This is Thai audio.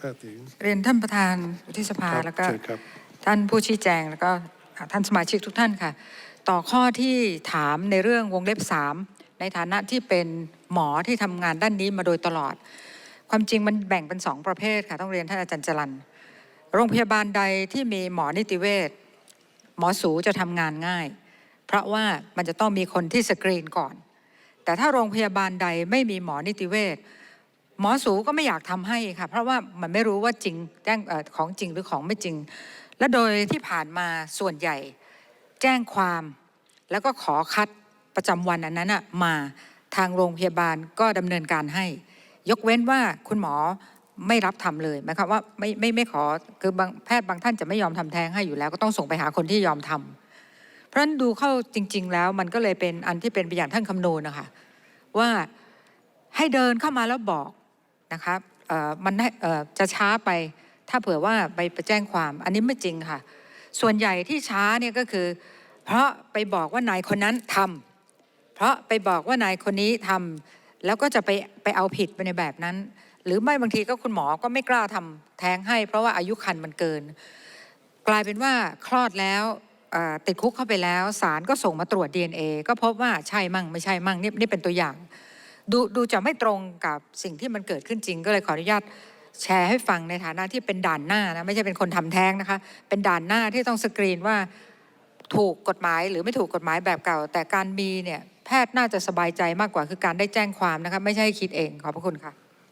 แพทย์หญิงเรียนท่านประธานวุฒิสภาครับแล้วก็เชิญครับท่านผู้ชี้แจงแล้วก็ท่านสมาชิกทุกท่านค่ะ ต่อข้อที่ถามในเรื่องวงเล็บสามในฐานะที่เป็นหมอที่ทำงานด้านนี้มาโดยตลอด ความจริงมันแบ่งเป็นสองประเภทค่ะ ต้องเรียนท่านอาจารย์จรันโรงพยาบาลใดที่มีหมอนิติเวชหมอสูจะทำงานง่าย เพราะว่ามันจะต้องมีคนที่สกรีนก่อน แต่ถ้าโรงพยาบาลใดไม่มีหมอนิติเวช หมอสูก็ไม่อยากทำให้ค่ะ เพราะว่ามันไม่รู้ว่าจริงแจ้งของจริงหรือของไม่จริง และโดยที่ผ่านมาส่วนใหญ่ แจ้งความ แล้วก็ขอคัดประจำวันอันนั้นน่ะมาทางโรงพยาบาลก็ดำเนินการให้ ยกเว้นว่าคุณหมอไม่รับทำเลยหมายความว่าไม่ไม่ไม่ขอคือบางแพทย์บางท่านจะไม่ยอมทำแท้งให้อยู่แล้ว ก็ต้องส่งไปหาคนที่ยอมทำเพราะฉะนั้นดูเข้าจริง ๆ แล้วมันก็เลยเป็นอันที่เป็นไปอย่างท่านคำนวณนะคะว่าให้เดินเข้ามาแล้วบอก นะครับเอ่อมันจะช้าไปถ้าเผื่อว่าไปไปแจ้งความอันนี้ไม่จริงค่ะ ส่วนใหญ่ที่ช้าเนี่ยก็คือ เพราะไปบอกว่านายคนนั้นทำเพราะไปบอกว่านายคนนี้ทำแล้วก็จะไปไปเอาผิดไปในแบบนั้น หรือไม่บางทีก็คุณหมอก็ไม่กล้าทำแท้งให้ เพราะว่าอายุคันมันเกิน กลายเป็นว่าคลอดแล้วติดคุกเข้าไปแล้วศาลก็ส่งมาตรวจ DNA ก็พบว่าใช่มั่งไม่ใช่มั่งนี่นี่เป็นตัวอย่าง ดูดูจะไม่ตรงกับสิ่งที่มันเกิดขึ้นจริง ก็เลยขออนุญาตแชร์ให้ฟังในฐานะที่เป็นด่านหน้านะไม่ใช่เป็นคนทำแท้งนะคะ เป็นด่านหน้าที่ต้องสกรีนว่าถูกกฎหมายหรือไม่ถูกกฎหมายแบบเก่า แต่การมีเนี่ยแพทย์น่าจะสบายใจมากกว่าคือการได้แจ้งความนะคะไม่ใช่คิดเองขอบพระคุณค่ะ